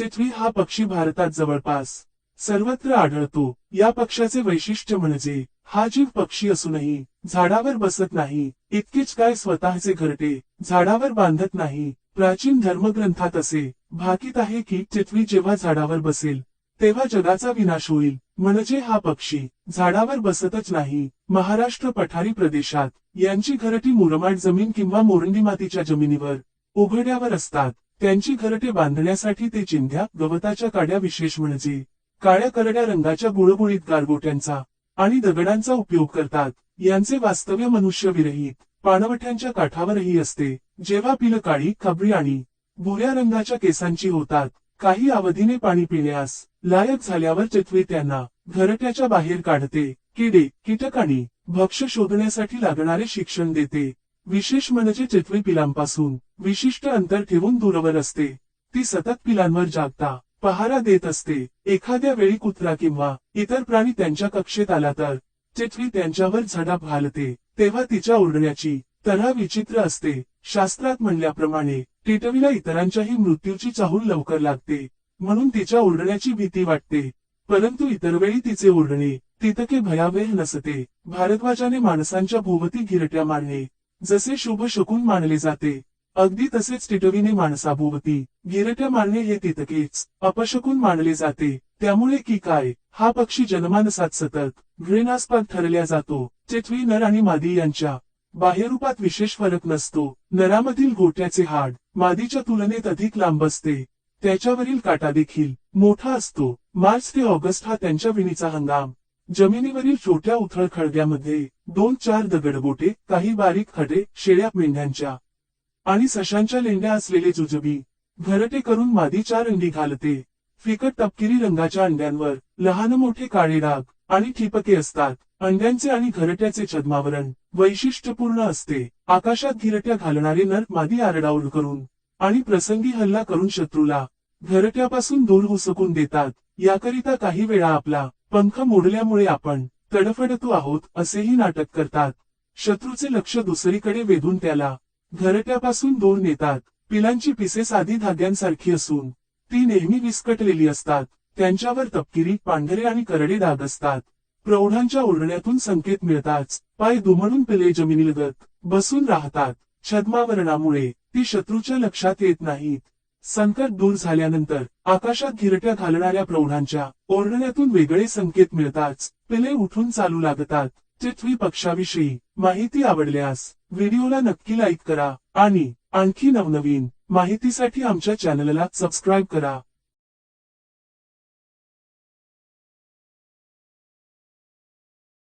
चितळी हा पक्षी भारतात जवळपास सर्वत्र आढळतो. या पक्षाचे वैशिष्ट्य म्हणजे हा जीव पक्षी असूनही झाडावर बसत नाही इतकेच काय स्वतःचे घरटे झाडावर बांधत नाही. प्राचीन धर्मग्रंथात असे भाकीत आहे की टिटवी जेव्हा झाडावर बसेल तेव्हा जगाचा विनाश होईल. म्हणजे हा पक्षी झाडावर बसतच नाही. महाराष्ट्र पठारी प्रदेशात यांची घरटी मुरमाड जमीन किंवा मोरंडी मातीच्या जमिनीवर उघड्यावर असतात. त्यांची घरटे बांधण्यासाठी ते चिंध्या गवताच्या काड्या विशेष म्हणजे काळ्या करड्या रंगाच्या गुळगुळीत गारगोट्यांचा आणि दगडांचा उपयोग करतात. यांचे वास्तव्य मनुष्यविरहित पाणवठ्यांच्या काठावरही असते. जेव्हा पिलं काळी खबरी आणि भुऱ्या रंगाच्या केसांची होतात काही अवधीने पाणी पिण्यास लायक झाल्यावर चितवी त्यांना घरट्याच्या बाहेर काढते. किडे कीटक आणि भक्ष शोधण्यासाठी लागणारे शिक्षण देते. विशेष म्हणजे चितवी पिलांपासून विशिष्ट अंतर ठेवून दूरवर असते. ती सतत पिलांवर जागता पहारा देत असते. एखाद्या वेळी कुत्रा किंवा इतर प्राणी त्यांच्या कक्षेत आला तर चिटवी त्यांच्यावर झडाप घालते. तेव्हा तिच्या ओरडण्याची तऱ्हा विचित्र असते. शास्त्रात म्हणल्याप्रमाणे टिटवीला इतरांच्याही मृत्यूची चाहूल लवकर लागते म्हणून तिच्या ओरडण्याची भीती वाटते. परंतु इतर वेळी तिचे ओरडणे तितके भयावह नसते. भारद्वाजाने माणसांच्या भोवती गिरट्या मारणे जसे शुभ शकून मानले जाते. अगदी तसेच टिटवीने माणसाभोवती गिरट्या मारणे हे तितकेच अपशकून मानले जाते. त्यामुळे की काय? हा पक्षी जनमानसात सतत घृणास्पद ठरल्या जातो. चेतवी नर आणि मादी यांच्या बाह्यरूपात विशेष फरक नसतो. नरामधील गोट्याचे हाड मादीच्या तुलनेत अधिक लांब असते. त्याच्यावरील काटा देखील मोठा असतो. मार्च ते ऑगस्ट हा त्यांच्या विणीचा हंगाम. जमिनीवरील छोट्या उथळ खळग्यामध्ये दोन चार दगडबोटे काही बारीक खडे शेळ्या मेंढ्यांच्या आणि सशांच्या लेंड्या असलेले जुजबी घरटे करून मादी चार अंडी घालते. फिकट तपकिरी रंगाच्या अंड्यांवर लहान मोठे काळे डाग आणि ठिपके असतात. अंड्यांचे आणि घरट्याचे छद्मावरण वैशिष्ट्यपूर्ण असते. आकाशात घिरट्या घालणारे नर मादी आरडाओरड करून आणि प्रसंगी हल्ला करून शत्रूला घरट्यापासून दूर हुसकून देतात. याकरिता काही वेळा आपला पंख मोडल्यामुळे आपण तडफडतो आहोत असेही नाटक करतात. शत्रूचे लक्ष दुसरीकडे वेधून त्याला घरट्यापासून दूर नेतात. पिलांची पिसे साधी धाग्यांसारखी असून ती नेहमी विस्कटलेली असतात. त्यांच्यावर तपकिरी पांढरे आणि करडे डाग असतात. प्रौढांच्या ओरडण्यातून संकेत मिळताच पाय दुमडून पिले जमिनीलगत बसून राहतात. छद्मावरणामुळे ती शत्रूच्या लक्षात येत नाहीत. संकट दूर झाल्यानंतर आकाशात गिरट्या घालणाऱ्या प्रौढांच्या ओरडण्यातून वेगळे संकेत मिळताच पिले उठून चालू लागतात. पृथ्वी पक्षाविषयी माहिती आवडल्यास व्हिडिओला नक्की लाईक करा आणि आणखी नवनवीन माहितीसाठी आमच्या चॅनलला सबस्क्राईब करा.